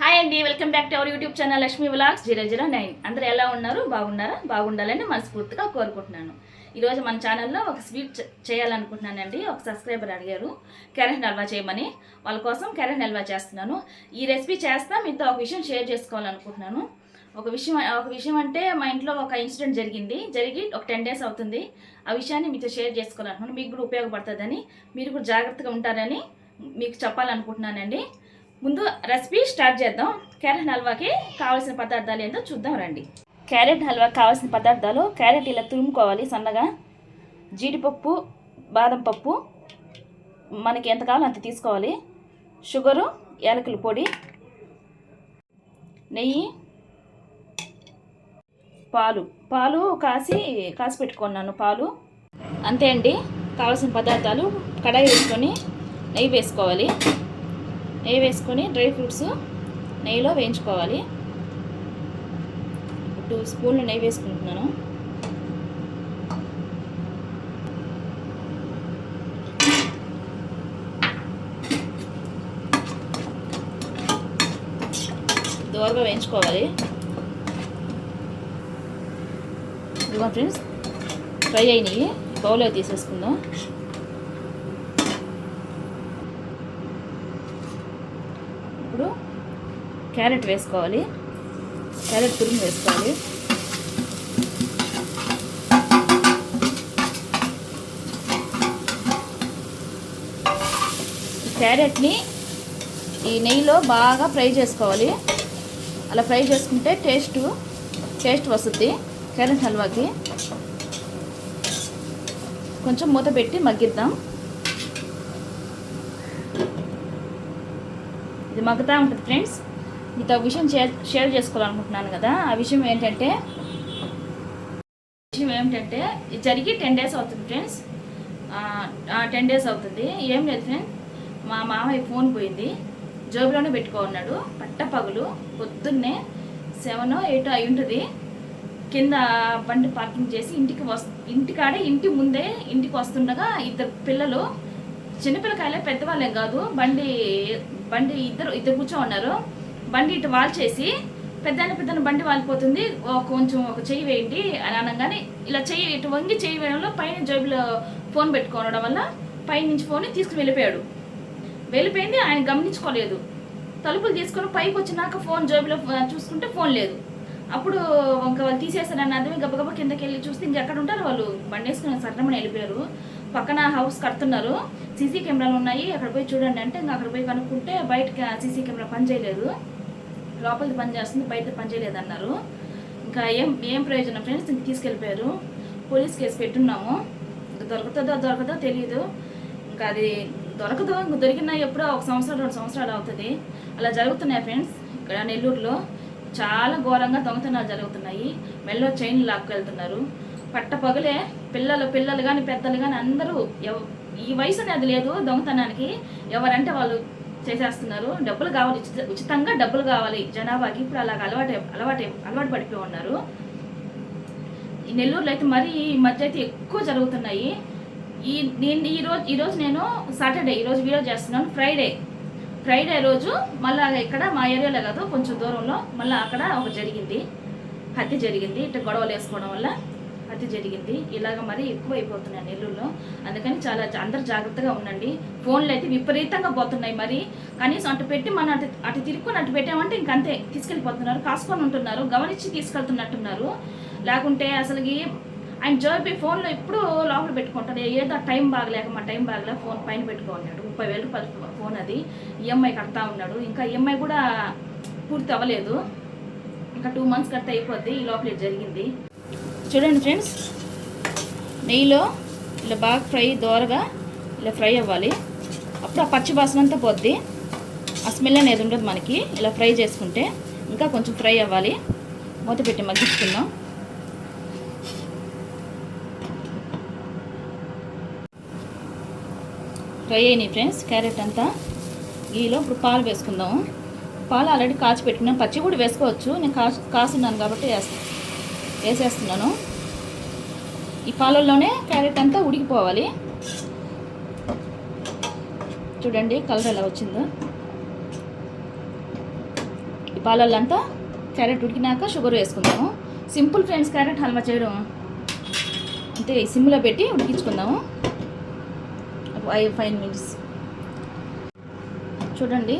Hi అండి welcome back to our YouTube channel Lakshmi vlogs zero zero nine అందరూ ఎలా ఉన్నారు? బాగున్నారా? బాగుండాలని మనస్ఫూర్తిగా కోరుకుంటున్నాను. ఈరోజు మన ఛానల్లో ఒక స్వీట్ చేయాలనుకుంటున్నానండి. ఒక సబ్స్క్రైబర్ అడిగారు క్యారెట్ హల్వా చేయమని. వాళ్ళ కోసం క్యారెట్ హల్వా చేస్తున్నాను. ఈ రెసిపీ చేస్తా మీతో ఒక విషయం షేర్ చేసుకోవాలనుకుంటున్నాను. ఒక విషయం ఒక విషయం అంటే మా ఇంట్లో ఒక ఇన్సిడెంట్ జరిగింది. జరిగి ఒక టెన్ డేస్ అవుతుంది. ఆ విషయాన్ని మీతో షేర్ చేసుకోవాలనుకున్నాను మీకు కూడా ఉపయోగపడుతుందని మీరు కూడా జాగ్రత్తగా ఉంటారని మీకు చెప్పాలనుకుంటున్నానండి. ముందు రెసిపీ స్టార్ట్ చేద్దాం. క్యారెట్ హల్వాకి కావాల్సిన పదార్థాలు ఏంటో చూద్దాం రండి. క్యారెట్ హల్వా కావాల్సిన పదార్థాలు క్యారెట్ ఇలా తురుముకోవాలి సన్నగా. జీడిపప్పు బాదం పప్పు మనకి ఎంత కావాలో అంత తీసుకోవాలి. షుగరు యాలకుల పొడి నెయ్యి పాలు. పాలు కాసి కాసి పెట్టుకున్నాను పాలు. అంతే అండి. కావాల్సిన పదార్థాలు కడాయి వేసుకొని నెయ్యి వేసుకోవాలి. నెయ్యి వేసుకొని డ్రై ఫ్రూట్స్ నెయ్యిలో వేయించుకోవాలి. టూ స్పూన్లు నెయ్యి వేసుకుంటున్నాను. దోరగా వేయించుకోవాలి. ఇదిగో ఫ్రెండ్స్ ఫ్రై అయినాయి. బౌల్లో తీసేసుకుందాం ఇప్పుడు క్యారెట్ వేసుకోవాలి. క్యారెట్ తురుము వేసుకోవాలి. క్యారెట్ని ఈ నెయ్యిలో బాగా ఫ్రై చేసుకోవాలి. అలా ఫ్రై చేసుకుంటే టేస్ట్ టేస్ట్ వస్తుంది క్యారెట్ హల్వాకి. కొంచెం మూత పెట్టి మగ్గిద్దాం. ఇది మగ్గుతూ ఉంటుంది ఫ్రెండ్స్. మీతో విషయం షేర్ షేర్ చేసుకోవాలనుకుంటున్నాను కదా. ఆ విషయం ఏంటంటే విషయం ఏమిటంటే జరిగి టెన్ డేస్ అవుతుంది ఫ్రెండ్స్. టెన్ డేస్ అవుతుంది. ఏం లేదు ఫ్రెండ్స్ మా మామయ్య ఫోన్ పోయింది. జోబులోనే పెట్టుకో ఉన్నాడు పట్ట పగులు. పొద్దున్నే సెవెన్ ఎయిట్ అయి ఉంటుంది. కింద బండి పార్కింగ్ చేసి ఇంటికి వస్ ఇంటికాడే ఇంటి ముందే ఇంటికి వస్తుండగా ఇద్దరు పిల్లలు చిన్నపిల్లకాయలే పెద్దవాళ్ళేం కాదు బండి బండి ఇద్దరు ఇద్దరు కూర్చో ఉన్నారు. బండి ఇటు వాల్ చేసి పెద్దాన్ని పెద్దాన్ని బండి వాలిపోతుంది. కొంచెం ఒక చెయ్యి వేయండి అని అనగానే ఇలా చెయ్యి ఇటు వంగి చెయ్యి వేయడంలో పైన జేబులో ఫోన్ పెట్టుకోవడం వల్ల పై నుంచి ఫోన్ తీసుకుని వెళ్ళిపోయాడు. వెళ్ళిపోయింది ఆయన గమనించుకోలేదు. తలుపులు తీసుకొని పైకి వచ్చినాక ఫోన్ జేబులో చూసుకుంటే ఫోన్ లేదు. అప్పుడు ఇంకా వాళ్ళు తీసేస్తారని అర్థమే గబగబ కిందకి వెళ్ళి చూస్తే ఇంకెక్కడ ఉంటారు వాళ్ళు? బండి వేసుకుని సర్రమని వెళ్ళిపోయారు. పక్కన హౌస్ కడుతున్నారు. సీసీ కెమెరాలు ఉన్నాయి. అక్కడ పోయి చూడండి అంటే ఇంకా అక్కడ పోయి కనుక్కుంటే బయట సీసీ కెమెరా పని చేయలేదు లోపలిది పని చేస్తుంది బయట పని చేయలేదన్నారు. ఇంకా ఏం ఏం ప్రయోజనం ఫ్రెండ్స్? ఇంక తీసుకెళ్ళిపోయారు. పోలీస్ కేసు పెట్టున్నాము. ఇంకా దొరుకుతుందో దొరకదో తెలియదు ఇంకా అది దొరకదు ఇంక దొరికినా ఎప్పుడో ఒక సంవత్సరం రెండు సంవత్సరాలు అవుతుంది. అలా జరుగుతున్నాయి ఫ్రెండ్స్ ఇక్కడ నెల్లూరులో. చాలా ఘోరంగా దొంగతనాలు జరుగుతున్నాయి. మెల్లో చైన్లు లాక్కెళ్తున్నారు. పట్ట పగలే పిల్లలు పిల్లలు కానీ పెద్దలు కానీ అందరూ ఎవ ఈ వయసు అనేది లేదు దొంగతనానికి. ఎవరంటే వాళ్ళు చేసేస్తున్నారు. డబ్బులు కావాలి ఉచితంగా డబ్బులు కావాలి. జనాభాకి ఇప్పుడు అలాగ అలవాటు అలవాటు అలవాటు పడిపోయి ఉన్నారు. ఈ నెల్లూరులో అయితే మరీ ఈ మధ్య అయితే ఎక్కువ జరుగుతున్నాయి. ఈ నేను ఈరోజు ఈరోజు నేను సాటర్డే ఈ రోజు వీడియో చేస్తున్నాను. ఫ్రైడే. ఫ్రైడే రోజు మళ్ళీ ఇక్కడ మా ఏరియాలో కాదు కొంచెం దూరంలో మళ్ళీ అక్కడ ఒక జరిగింది. హత్య జరిగింది. ఇట్లా గొడవలు వేసుకోవడం వల్ల. అది జరిగింది. ఇలాగ మరీ ఎక్కువ అయిపోతున్నాయి నెల్లూరులో. అందుకని చాలా అందరు అందరూ జాగ్రత్తగా ఉండండి. ఫోన్లు అయితే విపరీతంగా పోతున్నాయి మరి. కనీసం అటు పెట్టి మనం అటు అటు తిరుక్కొని అటు పెట్టామంటే ఇంకంతే. తీసుకెళ్ళిపోతున్నారు కాసుకొని ఉంటున్నారు గమనించి తీసుకెళ్తున్నట్టున్నారు. లేకుంటే అసలుకి ఆయన జోబీ ఫోన్లో ఎప్పుడు లోపల పెట్టుకుంటాడు. ఏదో టైం బాగలేక మా టైం బాగలే ఫోన్ పైన పెట్టుకున్నాడు. ముప్పై వేలు రూపాయలు ఫోన్ అది. ఈఎంఐ కడతా ఉన్నాడు. ఇంకా ఈఎంఐ కూడా పూర్తి అవ్వలేదు. ఇంకా టూ మంత్స్ కడితే అయిపోద్ది. ఈ లోపల జరిగింది. చూడండి ఫ్రెండ్స్ నెయ్యిలో ఇలా బాగా ఫ్రై దోరగా ఇలా ఫ్రై అవ్వాలి. అప్పుడు ఆ పచ్చి వాసన అంతా పోద్ది. ఆ స్మెల్ అనేది ఉండదు మనకి. ఇలా ఫ్రై చేసుకుంటే ఇంకా కొంచెం ఫ్రై అవ్వాలి. మూత పెట్టి మగ్గించుకుందాం. ఫ్రై అయినాయి ఫ్రెండ్స్ క్యారెట్ అంతా. గీలో ఇప్పుడు పాలు వేసుకుందాము పాలు ఆల్రెడీ కాచి పెట్టుకున్నాను పచ్చి కూడా వేసుకోవచ్చు. నేను కాసు కాసున్నాను కాబట్టి వేస్తాను వేసేస్తున్నాను. ఈ పాలల్లోనే క్యారెట్ అంతా ఉడికిపోవాలి. చూడండి కలర్ ఎలా వచ్చిందో. ఈ పాలల్లంతా క్యారెట్ ఉడికినాక షుగర్ వేసుకుందాము. సింపుల్ ఫ్రెండ్స్ క్యారెట్ హల్వా చేయడం. అంటే సిమ్లో పెట్టి ఉడికించుకుందాము. Five five minutes. చూడండి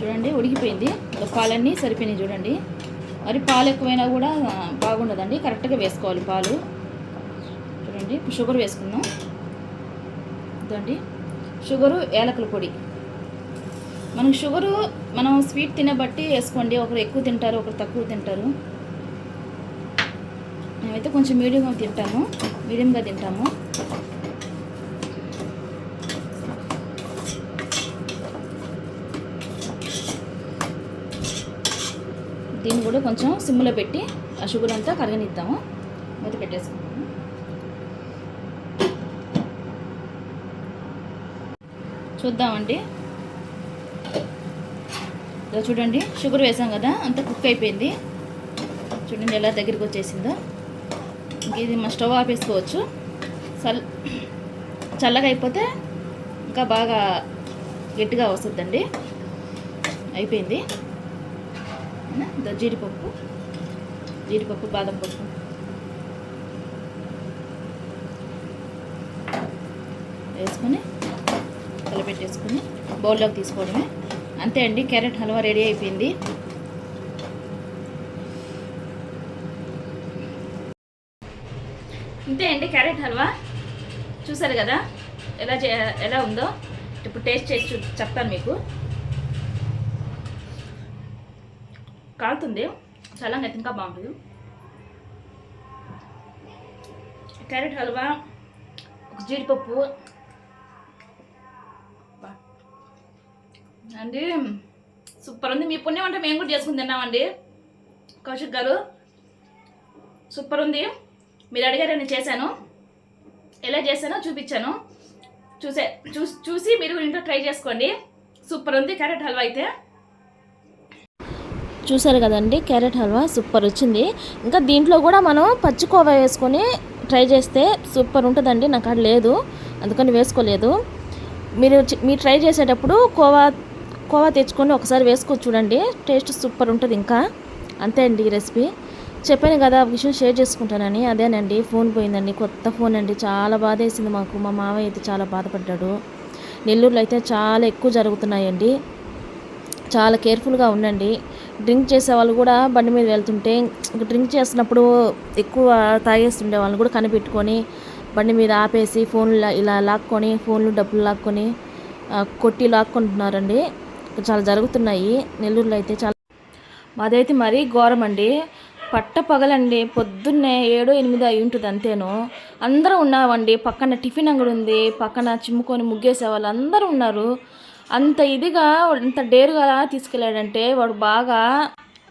చూడండి ఉడికిపోయింది. పాలన్నీ సరిపోయినాయి చూడండి. మరి పాలు ఎక్కువైనా కూడా బాగుండదండి. కరెక్ట్గా వేసుకోవాలి పాలు. చూడండి షుగర్ వేసుకుందాం. ఇదండి షుగరు యాలకుల పొడి. మనకు షుగరు మనం స్వీట్ తినే బట్టి వేసుకోండి. ఒకరు ఎక్కువ తింటారు ఒకరు తక్కువ తింటారు. మేమైతే కొంచెం మీడియంగా తింటాము. మీడియంగా తింటాము. దీన్ని కూడా కొంచెం సిమ్లో పెట్టి ఆ షుగర్ అంతా కరగనిద్దాము. మూత పెట్టేసుకుందాము. చూద్దామండి. ఇలా చూడండి షుగర్ వేసాం కదా అంతా కుక్ అయిపోయింది. చూడండి ఎలా దగ్గరికి వచ్చేసిందో. ఇది మా స్టవ్ ఆపేసుకోవచ్చు. చల్ చల్లగా అయిపోతే ఇంకా బాగా గట్టిగా వస్తుందండి. అయిపోయింది. ఇదో జీడిపప్పు జీడిపప్పు బాదం పప్పు. వేసుకొని కలిపెట్టేసుకొని బౌల్లోకి తీసుకోవడమే. అంతే అండి క్యారెట్ హల్వా రెడీ అయిపోయింది. ఇంతే అండి క్యారెట్ హల్వా. చూసారు కదా ఎలా చే ఎలా ఉందో. ఇప్పుడు టేస్ట్ చేసి చెప్తాను మీకు. కాలుతుంది. చల్లంగా అయితే ఇంకా బాగుంటుంది. క్యారెట్ హల్వా ఒక జీడిపప్పు. అండి సూపర్ ఉంది. మీ పుణ్యం అంటే మేము కూడా చేసుకుని తిన్నామండి. కౌశిక్ గారు సూపర్ ఉంది. మీరు అడిగారు నేను చేశాను. ఎలా చేశానో చూపించాను. చూసే చూసి చూసి మీరు కూడా ఇంట్లో ట్రై చేసుకోండి. సూపర్ ఉంది క్యారెట్ హల్వా అయితే. చూసారు కదండి క్యారెట్ హల్వా సూపర్ వచ్చింది. ఇంకా దీంట్లో కూడా మనం పచ్చికోవా వేసుకొని ట్రై చేస్తే సూపర్ ఉంటుందండి నాకు అది లేదు అందుకని వేసుకోలేదు. మీరు మీరు ట్రై చేసేటప్పుడు కోవా కోవా తెచ్చుకొని ఒకసారి వేసుకొని చూడండి టేస్ట్ సూపర్ ఉంటుంది ఇంకా. అంతే అండి ఈ రెసిపీ. చెప్పాను కదా విషయం షేర్ చేసుకుంటానని అదేనండి ఫోన్ పోయిందండి కొత్త ఫోన్ అండి చాలా బాధ వేసింది మాకు మా మామయ్య అయితే చాలా బాధపడ్డాడు. నెల్లూరులో అయితే చాలా ఎక్కువ జరుగుతున్నాయండి. చాలా కేర్ఫుల్గా ఉండండి. డ్రింక్ చేసే వాళ్ళు కూడా బండి మీద వెళ్తుంటే ఇంక డ్రింక్ చేస్తున్నప్పుడు ఎక్కువ తాగేస్తుండే వాళ్ళని కూడా కనిపెట్టుకొని బండి మీద ఆపేసి ఫోన్లు ఇలా- ఇలా లాక్కొని ఫోన్లు డబ్బులు లాక్కొని కొట్టి లాక్కుంటున్నారండి. చాలా జరుగుతున్నాయి. నెల్లూరులో అయితే చాలా మాదైతే మరీ ఘోరం అండి పట్ట పగలండి. పొద్దున్నే ఏడు ఎనిమిది అయి ఉంటుంది అంతేను. అందరూ ఉన్నామండి. పక్కన టిఫిన్ అంగడి ఉంది. పక్కన చిమ్ముకొని ముగ్గేసే వాళ్ళు అందరూ ఉన్నారు. అంత ఇదిగా అంత డేరుగా తీసుకెళ్ళాడంటే వాడు బాగా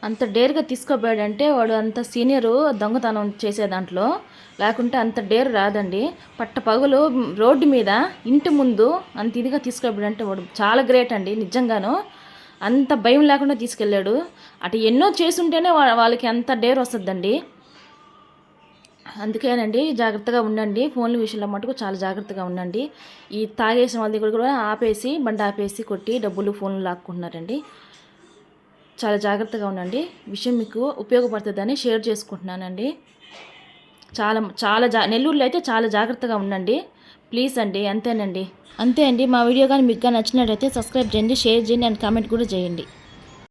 అంత డేరుగా తీసుకోపోయాడంటే వాడు అంత సీనియరు దొంగతనం చేసే దాంట్లో. లేకుంటే అంత డేరు రాదండి. పట్ట పగులు రోడ్డు మీద ఇంటి ముందు అంత ఇదిగా తీసుకోపోయాడంటే వాడు చాలా గ్రేట్ అండి నిజంగాను. అంత భయం లేకుండా తీసుకెళ్ళాడు. అటు ఎన్నో చేసుంటేనే వాళ్ళకి అంత డేర్ వస్తుందండి. అందుకేనండి జాగ్రత్తగా ఉండండి. ఫోన్ల విషయంలో మటుకు చాలా జాగ్రత్తగా ఉండండి. ఈ తాగేసిన వాళ్ళ దగ్గర కూడా ఆపేసి బండి ఆపేసి కొట్టి డబ్బులు ఫోన్లు లాక్కుంటున్నారండి. చాలా జాగ్రత్తగా ఉండండి. విషయం మీకు ఉపయోగపడుతుందని షేర్ చేసుకుంటున్నానండి. చాలా చాలా జా నెల్లూరులో అయితే చాలా జాగ్రత్తగా ఉండండి. ప్లీజ్ అండి అంతేనండి. అంతే అండి. మా వీడియో కానీ మీకు కానీ నచ్చినట్టయితే సబ్స్క్రైబ్ చేయండి షేర్ చేయండి అండ్ కామెంట్ కూడా చేయండి.